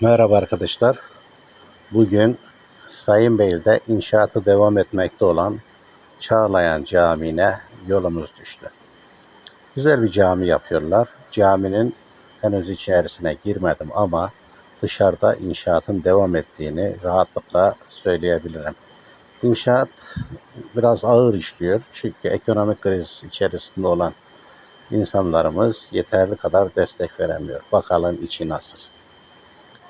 Merhaba arkadaşlar. Bugün Sayın Beyli'de inşaatı devam etmekte olan Çağlayan Camii'ne yolumuz düştü. Güzel bir cami yapıyorlar. Caminin henüz içerisine girmedim ama dışarıda inşaatın devam ettiğini rahatlıkla söyleyebilirim. İnşaat biraz ağır işliyor çünkü ekonomik kriz içerisinde olan insanlarımız yeterli kadar destek veremiyor. Bakalım içi nasıl.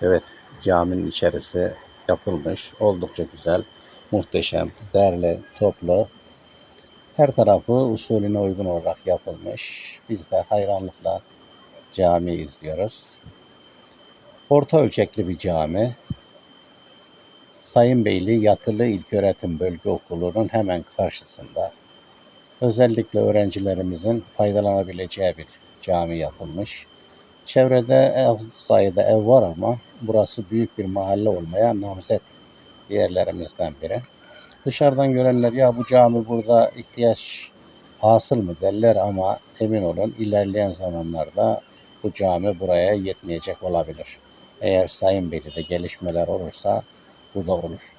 Evet, caminin içerisi yapılmış. Oldukça güzel, muhteşem, derli, toplu. Her tarafı usulüne uygun olarak yapılmış. Biz de hayranlıkla cami izliyoruz. Orta ölçekli bir cami. Sayın Beyli Yatılı İlköğretim Bölge Okulu'nun hemen karşısında. Özellikle öğrencilerimizin faydalanabileceği bir cami yapılmış. Çevrede az sayıda ev var ama burası büyük bir mahalle olmaya namzet yerlerimizden biri. Dışarıdan görenler ya bu cami burada ihtiyaç hasıl mı derler ama emin olun ilerleyen zamanlarda bu cami buraya yetmeyecek olabilir. Eğer Sayın Beyli'de gelişmeler olursa bu da olur.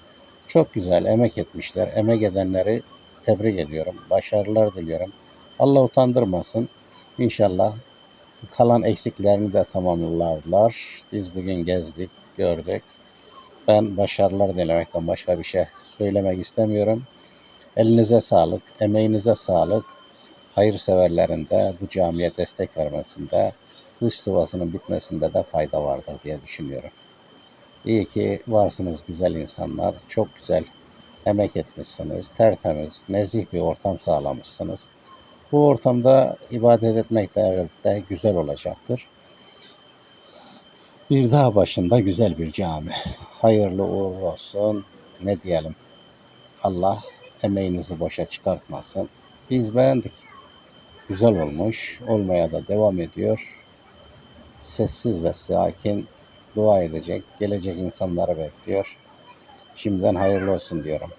Çok güzel emek etmişler. Emek edenleri tebrik ediyorum. Başarılar diliyorum. Allah utandırmasın. İnşallah kalan eksiklerini de tamamlarlar. Biz bugün gezdik, gördük. Ben başarılar dilemekten başka bir şey söylemek istemiyorum. Elinize sağlık, emeğinize sağlık. Hayırseverlerin de bu camiye destek vermesinde, dış sıvasının bitmesinde de fayda vardır diye düşünüyorum. İyi ki varsınız güzel insanlar. Çok güzel emek etmişsiniz. Tertemiz, nezih bir ortam sağlamışsınız. Bu ortamda ibadet etmek de elbette güzel olacaktır. Bir daha başında güzel bir cami. Hayırlı uğurlu olsun. Ne diyelim? Allah emeğinizi boşa çıkartmasın. Biz beğendik. Güzel olmuş. Olmaya da devam ediyor. Sessiz ve sakin dua edecek, gelecek insanları bekliyor. Şimdiden hayırlı olsun diyorum.